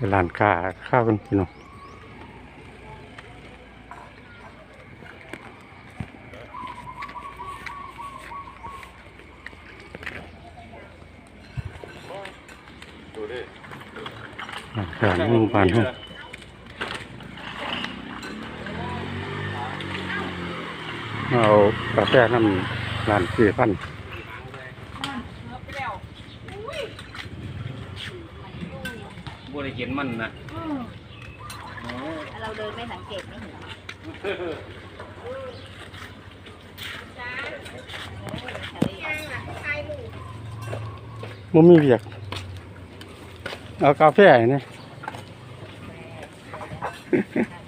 ไปร้านค้าข้าวกันพี่น้องร้านค้าในหมู่บ้านเฮาเอากาแฟน้ำร้านสี่พัน บริเห็นมันนะเราเดินไม่สังเกตไม่เห็นบ่มีเวียก เอากาแฟนี่ร้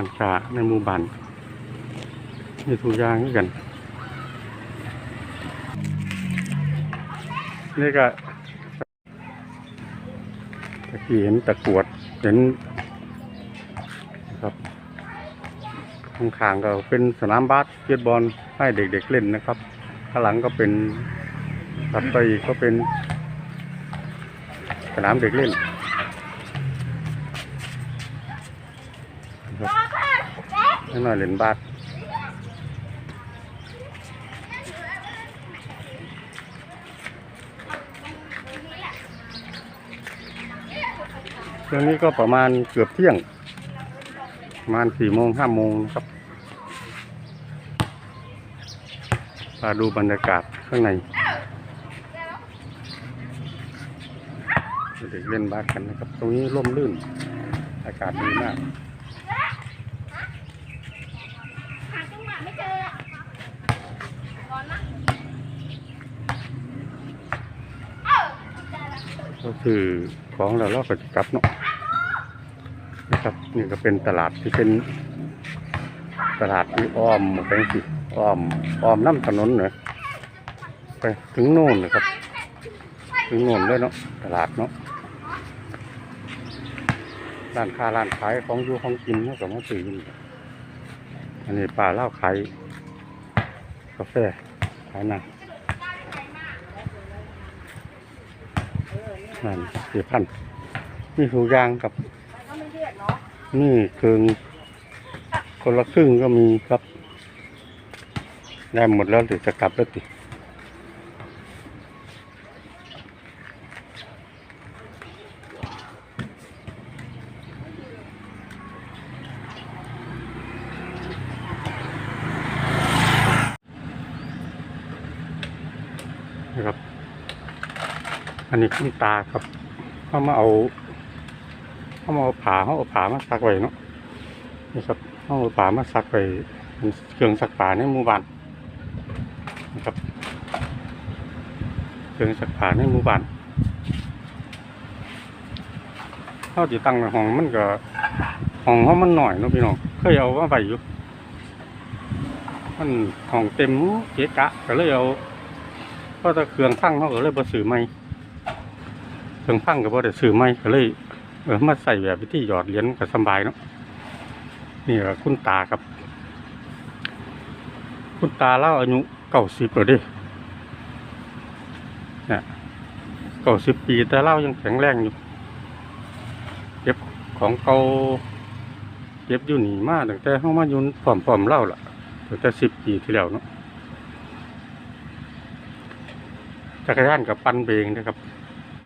านค้าในหมู่บ้านมีทุกอย่างคือกันนี่ก็ตะกี้เห็นตะกวดเห็นครับข้างๆก็เป็นสนามบาสเกตบอลให้เด็กๆเล่นนะครับข้างหลังก็เป็นถัดไปอีกก็เป็นสนามเด็กเล่น ครับให้หน่อยเล่นบาสเรื่องนี้ก็ประมาณเกือบเที่ยง ประมาณสี่โมงห้าโมงครับมาดูบรรยากาศข้างในเด็กเล่นบาสกันนะครับ ตรงนี้ร่มรื่น อากาศดีมาก หาจังหวะ ไม่เจออะร้อนมากก็คือของเราเราก็จะกลับเนาะนะครับนี่ก็เป็นตลาดที่เป็นตลาดที่อ้อมไปสิอ้อมอ้อมน้ำถนนเนอะไปถึงโน่นนะครับถึงโน่นเลยเนาะตลาดเนาะร้านค้าร้านขายของอยู่ของกินเขาก็มาซื้อ นี่อันนี้ปลาเล่าขายกาแฟขายน้ำนั่นสี่พันนี่ทุกอย่างกับนี่เครื่องคนละครึ่งก็มีครับ ได้หมดแล้วหรือจะกลับแล้วติ นะครับ อันนี้ขึ้นตาครับเขามาเอาเขามาเอาผาเขาเอาผามาซักไว้เนาะนี่ครับเขาเอาผามาซักไว้เป็นเครื่องซักผ้าในหมู่บ้านนะครับเครื่องซักผ้าในหมู่บ้านเขาติตั้งในห้องมันก็ห้องเขามันหน่อยเนาะพี่น้องเคยเอามาไว้อยู่มันห้องเต็มเกะกะก็เลยเอา เพราะถ้าเครื่องพังเขาก็เลยบ่ซื้อใหม่เครื่องพังก็บ่ได้ซื้อใหม่ก็เลยเออมาใส่แบบวิธีหยอดเหรียญก็สบายเนาะนี่ก็คุณตาครับ คุณตาเล่าอายุเก้าสิบเลยดิเนี่ยเก้าสิบปีแต่เล่ายังแข็งแรงอยู่เก็บของเก่าเก็บอยู่หนีมากตั้งแต่เข้ามายุนผอมๆเล่าล่ะตั้งแต่สิบปีที่แล้วเนาะ จักรยานกับปันเบงนะครับ